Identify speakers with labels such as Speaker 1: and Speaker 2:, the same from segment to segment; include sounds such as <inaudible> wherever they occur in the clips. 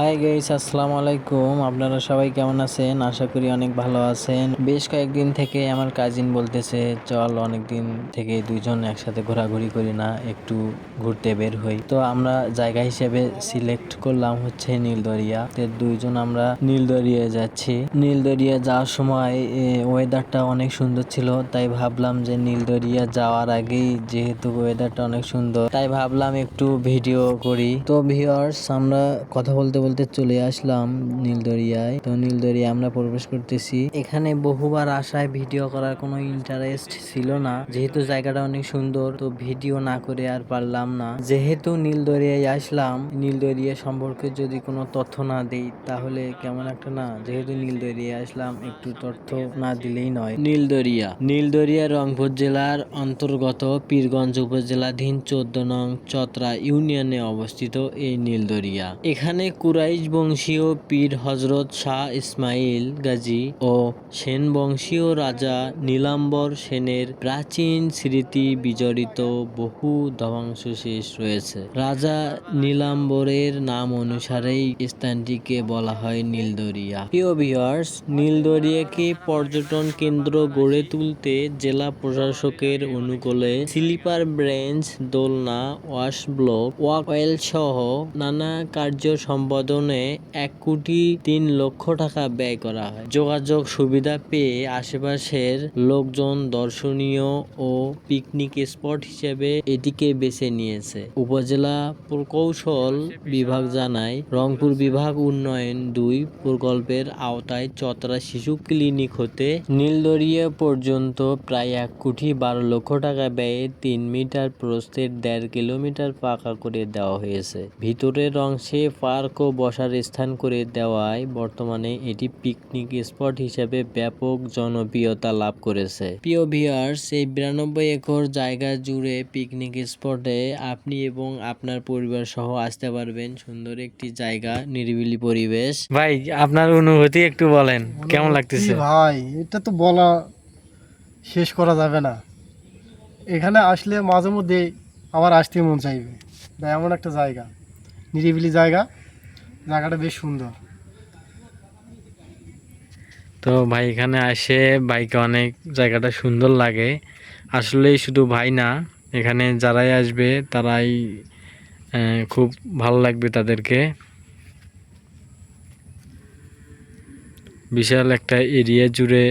Speaker 1: Hi guys আসসালামু আলাইকুম। আপনারা সবাই কেমন আছেন? আশা করি অনেক ভালো আছেন। বেশ কয়েকদিন থেকে আমার কাজিন বলতেছে, চল অনেক দিন থেকে দুইজন একসাথে ঘোরাঘুরি করি না, একটু ঘুরতে বের হই। তো আমরা জায়গা হিসেবে সিলেক্ট করলাম হচ্ছে নীলদরিয়া। তো দুইজন আমরা নীলদরিয়া যাচ্ছি। নীলদরিয়া যাওয়ার সময় ওয়েদারটা অনেক সুন্দর ছিল। তাই ভাবলাম যে নীলদরিয়া যাওয়ার আগেই যেহেতু ওয়েদারটা অনেক সুন্দর, তাই ভাবলাম একটু ভিডিও করি। তো ভিউয়ার্স আমরা কথা বলতে বলতে চলে আসলাম নীলদরিয়ায়। তো নীলদরিয়া আমরা প্রবেশ করতেছি। এখানে বহুবার আসায় ভিডিও করার কোনো ইন্টারেস্ট ছিল না। যেহেতু জায়গাটা অনেক সুন্দর, তো ভিডিও না করে আর পারলাম না। যেহেতু নীলদরিয়ায় আসলাম, নীলদরিয়া সম্পর্কে যদি কোনো তথ্য না দেই, তাহলে কেমন একটা না? যেহেতু নীলদরিয়া আসলাম, একটু তথ্য না দিলেই নয়। নীলদরিয়া। নীলদরিয়া রংপুর জেলার অন্তর্গত পীরগঞ্জ উপজেলাধীন চোদ্দ নং চতরা ইউনিয়নে অবস্থিত এই নীলদরিয়া। এখানে কুরাইশ বংশীয় পীর হজরত শাহ ইসমাইল গাজী ও সেন বংশীয় রাজা নীলাম্বর সেনের প্রাচীন স্মৃতি বিজড়িত বহু ধ্বংসশেষ রয়েছে। রাজা নীলাম্বরের নাম অনুসারেই স্থানটিকে বলা হয় নীলদরিয়া। প্রিয় ভিউয়ার্স নীলদরিয়াকে পর্যটন কেন্দ্র গড়ে তুলতে জেলা প্রশাসকের অনুকূলে স্লিপার ব্রেঞ্চ, দোলনা, ওয়াশ ব্লক, ওয়াকওয়েল সহ নানা কার্য সম্পাদনে এক কোটি তিন লক্ষ টাকা ব্যয় করা হয়। যোগাযোগ সুবিধা পেয়ে আশেপাশের লোকজন দর্শনীয় ও পিকনিক স্পট হিসেবে এটিকে বেছে নিয়েছে। উপজেলা প্রকৌশল বিভাগ জানায়, রংপুর বিভাগ উন্নয়ন দুই প্রকল্পের আওতায় চতরা শিশু ক্লিনিক হতে নীলদরিয়া পর্যন্ত প্রায় এক কোটি বারো লক্ষ টাকা ব্যয়ে তিন মিটার প্রস্থের দেড় কিলোমিটার পাকা করে দেওয়া হয়েছে। ভিতরের অংশে পার্ক ও বসার স্থান করে দেওয়ায় বর্তমানে এটি পিকনিক স্পট হিসেবে ব্যাপক জনপ্রিয়তা লাভ করেছে। প্রিয় ভিউয়ার্স এই বিরানব্বই একর জায়গা জুড়ে পিকনিক স্পটে আপনি এবং আপনার পরিবার সহ আসতে পারবেন সুন্দর একটি জায়গা নিরিবিলি পরিবেশ। ভাই আপনার অনুভূতি একটু বলেন কেমন লাগতেছে?
Speaker 2: ভাই এটা তো বলা শেষ করা যাবে না। এখানে আসলে মাঝে মধ্যে আবার আসতে মন চাইবে। এমন একটা জায়গা নিরিবিলি জায়গা। জায়গাটা বেশ সুন্দর।
Speaker 1: তো ভাই এখানে আসে বাইকে অনেক জায়গাটা সুন্দর লাগে। আসলেই শুধু ভাই না এখানে যারাই আসবে তারাই আহ, খুব ভালো লাগবে তাদেরকে। বিশাল একটা এরিয়া জুড়ে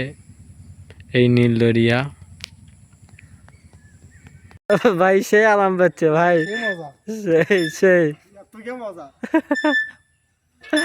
Speaker 1: এই নীলদরিয়া ভাই সে আরাম পাচ্ছে ভাই। সেই সেই।
Speaker 2: মজা? <laughs>
Speaker 1: সেই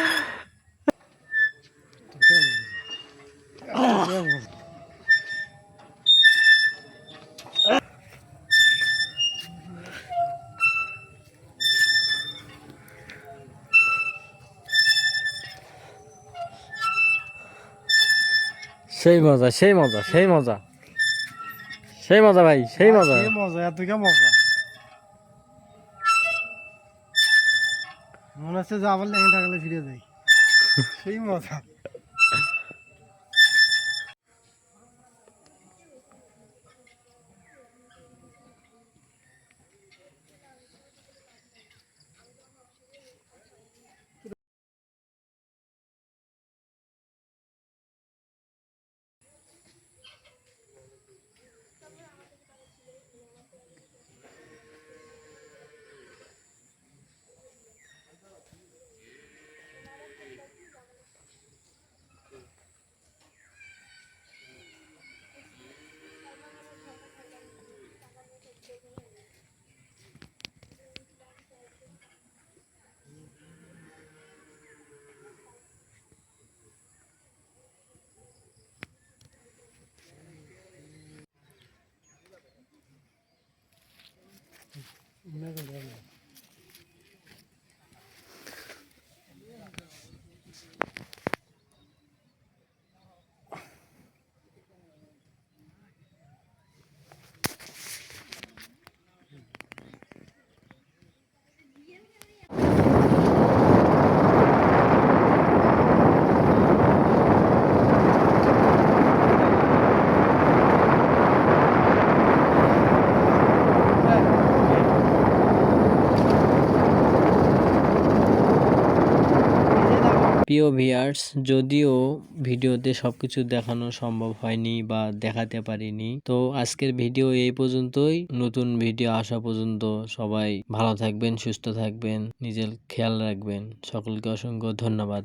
Speaker 1: মজা সেই মজা সেই মজা সেই মজা ভাই সেই মজা
Speaker 2: কি মজা এত কে মজা মনে হচ্ছে যে আবার লেগে থাকলে ফিরে যাই। <laughs> সেই মজা।
Speaker 1: প্রিয় ভিয়ার্স যদিও ভিডিওতে সবকিছু দেখানো সম্ভব হয়নি বা দেখাতে পারিনি, তো আজকের ভিডিও এই পর্যন্তই। নতুন ভিডিও আসা পর্যন্ত সবাই ভালো থাকবেন, সুস্থ থাকবেন, নিজের খেয়াল রাখবেন। সকলকে অসংখ্য ধন্যবাদ।